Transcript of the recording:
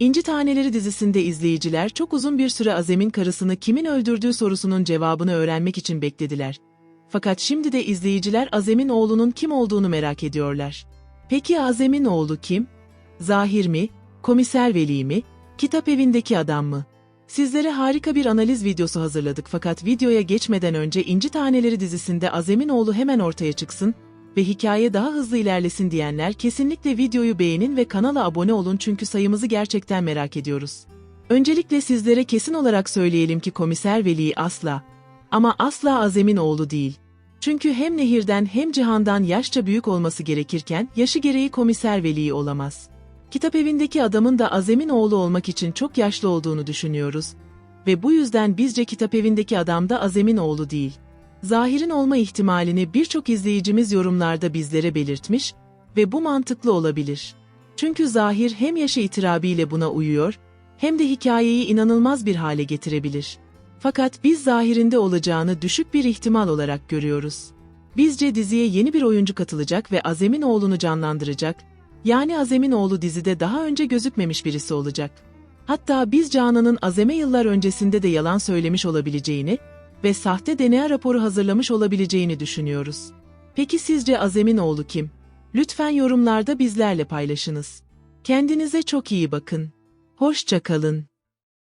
İnci Taneleri dizisinde izleyiciler çok uzun bir süre Azem'in karısını kimin öldürdüğü sorusunun cevabını öğrenmek için beklediler. Fakat şimdi de izleyiciler Azem'in oğlunun kim olduğunu merak ediyorlar. Peki Azem'in oğlu kim? Zahir mi? Komiser Veli mi? Kitap evindeki adam mı? Sizlere harika bir analiz videosu hazırladık fakat videoya geçmeden önce İnci Taneleri dizisinde Azem'in oğlu hemen ortaya çıksın ve hikaye daha hızlı ilerlesin diyenler kesinlikle videoyu beğenin ve kanala abone olun çünkü sayımızı gerçekten merak ediyoruz. Öncelikle sizlere kesin olarak söyleyelim ki Komiser Veli asla ama asla Azem'in oğlu değil. Çünkü hem Nehir'den hem Cihan'dan yaşça büyük olması gerekirken yaşı gereği Komiser Veli olamaz. Kitap evindeki adamın da Azem'in oğlu olmak için çok yaşlı olduğunu düşünüyoruz ve bu yüzden bizce kitap evindeki adam da Azem'in oğlu değil. Zahir'in olma ihtimalini birçok izleyicimiz yorumlarda bizlere belirtmiş ve bu mantıklı olabilir. Çünkü Zahir hem yaşı itirabiyle buna uyuyor, hem de hikayeyi inanılmaz bir hale getirebilir. Fakat biz Zahir'inde olacağını düşük bir ihtimal olarak görüyoruz. Bizce diziye yeni bir oyuncu katılacak ve Azem'in oğlunu canlandıracak, yani Azem'in oğlu dizide daha önce gözükmemiş birisi olacak. Hatta biz Canan'ın Azem'e yıllar öncesinde de yalan söylemiş olabileceğini ve sahte DNA raporu hazırlamış olabileceğini düşünüyoruz. Peki sizce Azem'in oğlu kim? Lütfen yorumlarda bizlerle paylaşınız. Kendinize çok iyi bakın. Hoşça kalın.